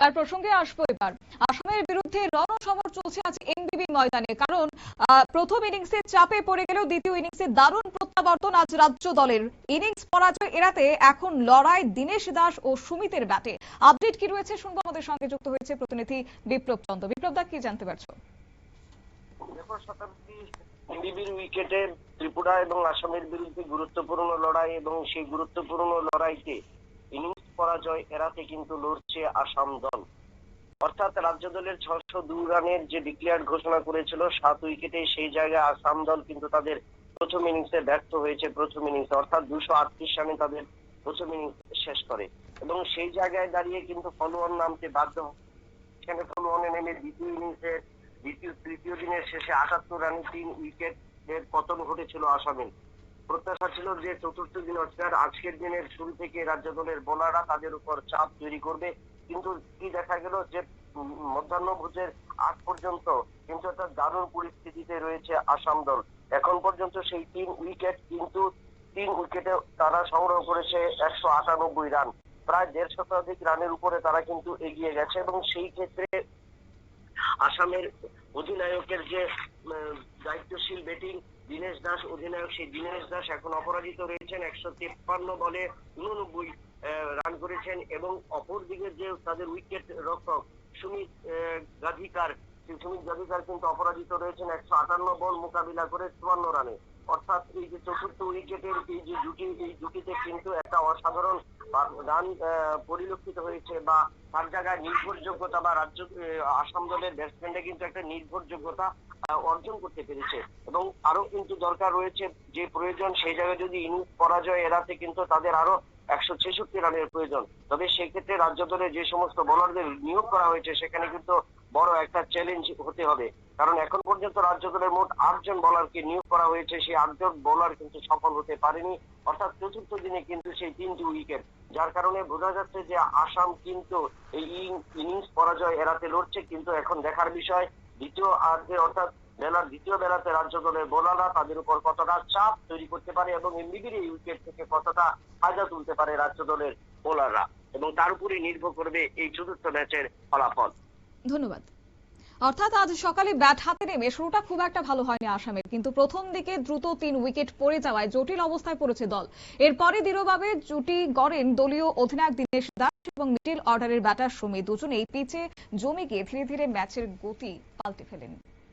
তার প্রসঙ্গে আসব এবার। আসামের বিরুদ্ধে রণসমর চলছে আজ এনবিবি ময়দানে, কারণ প্রথম ইনিংসে চাপে পড়ে গেলেও দ্বিতীয় ইনিংসে দারুণ প্রত্যাবর্তন আজ রাজ্য দলের। ইনিংস পরাজয় এড়াতে এখন লড়াই দীনেশ দাস ও সুমিতের ব্যাটে। আপডেট কি রয়েছে শুনব আমাদের সঙ্গে যুক্ত হয়েছে প্রতিনিধি বিপ্লব চন্দ্র। বিপ্লব দা, কি জানতে পারছ? দেখো উইকেটে ত্রিপুরা এবং আসামের বিরুদ্ধে গুরুত্বপূর্ণ লড়াই এবং সেই গুরুত্বপূর্ণ লড়াইতে ইনিংস পরাজয় এড়াতে কিন্তু লড়ছে আসাম দল। অর্থাৎ রাজ্য দলের ছশো দুই রানের যে ডিক্লেয়ার ঘোষণা করেছিল, সাত উইকেটে সেই জায়গায় আসাম দল কিন্তু তাদের প্রথম ইনিংসে ব্যর্থ হয়েছে, প্রথম ইনিংসে অর্থাৎ দুশো আটত্রিশ রানে তাদের প্রথম ইনিংস শেষ করে। এবং সেই জায়গায় দাঁড়িয়ে কিন্তু ফলোয়ার নামতে বাধ্য। সেখানে ফলোয়ানে নেমে দ্বিতীয় ইনিংসে দ্বিতীয়, তৃতীয় দিনের শেষে আটাত্তর রানে তিন উইকেট এর পতন ঘটেছিল আসামের। প্রত্যাশা ছিল যে চতুর্থ দিন অর্থাৎ আজকের দিনের শুরু থেকে রাজ্য দলের বোলাররা তাদের উপর চাপ তৈরি করবে। কিন্তু কি দেখা গেল যে মধ্যাহ্ন ভোজের আগ পর্যন্ত কিন্তু একটা দারুণ পরিস্থিতিতে রয়েছে আসাম দল। এখন পর্যন্ত সেই তিন উইকেট কিন্তু তিন উইকেটে তারা সংগ্রহ করেছে একশো আটানব্বই রান। প্রায় দেড় শতাধিক রানের উপরে তারা কিন্তু এগিয়ে গেছে এবং সেই ক্ষেত্রে আসামের অধিনায়কের যে দায়িত্বশীল ব্যাটিং দীনেশ দাস অধিনায়ক, সেই দীনেশ দাস এখন অপরাজিত রয়েছেন একশো তেপ্পান্ন বলে উননব্বই রান করেছেন এবং অপরদিকে যে তাদের উইকেট রক্ষক সুমিত গাধিকার সুমিত গাধিকার কিন্তু অপরাজিত রয়েছেন একশো আটান্ন বল মোকাবিলা করে চুয়ান্ন রানে অর্থাৎ এই যে চতুর্থ উইকেটের এই যে জুটি, এই জুটিতে কিন্তু একটা অসাধারণ রান পরিলক্ষিত হয়েছে বা তার জায়গায় নির্ভরযোগ্যতা বা রাজ্য আসাম দলের ব্যাটসম্যানরা কিন্তু একটা নির্ভরযোগ্যতা অর্জন করতে পেরেছে। এবং আরও কিন্তু দরকার রয়েছে যে প্রয়োজন, সেই জায়গায় যদি ইনিংস পরাজয় এড়াতে কিন্তু তাদের আরও একশো ছেষট্টি রানের প্রয়োজন। তবে সেই ক্ষেত্রে রাজ্য দলে যে সমস্ত বোলারদের নিয়োগ করা হয়েছে, সেখানে কিন্তু বড় একটা চ্যালেঞ্জ হতে হবে। কারণ এখন পর্যন্ত রাজ্য দলের মোট আটজন বোলারকে নিয়োগ করা হয়েছে। সেই আটজন বোলার কিন্তু সফল হতে পারেনি। অর্থাৎ চতুর্থ দিনে কিন্তু সেই তিনটি উইকেট যার কারণে বোঝা যাচ্ছে যে আসাম কিন্তু এই ইনিংস পরাজয় এড়াতে লড়ছে। কিন্তু এখন দেখার বিষয়, দ্বিতীয় আর্ধে অর্থাৎ বেলার দ্বিতীয় বেলাতে দলের বোলাররা তাদের উপর কতটা চাপ তৈরি করতে পারে এবং এমনিবির এই উইকেট থেকে কতটা ফায়দা তুলতে পারে রাজ্য দলের বোলাররা? এবং তার উপরে নির্ভর করবে এই চতুর্থ ম্যাচের ফলাফল। ধন্যবাদ। অর্থাৎ আজ সকালে ব্যাট হাতে নেমে শুরুটা খুব একটা ভালো হয়নি আসামের, কিন্তু প্রথম দিকে দ্রুত তিন উইকেট পড়ে যাওয়ায় জটিল অবস্থায় পড়েছে দল। এরপরে দৃঢ়ভাবে জুটি গড়েন দলীয় অধিনায়ক দীনেশ দাস এবং মিডল অর্ডারের ব্যাটার সুমি দুজনেই পিচে জমে গিয়ে ধীরে ধীরে ম্যাচের গতি পাল্টে ফেলেন।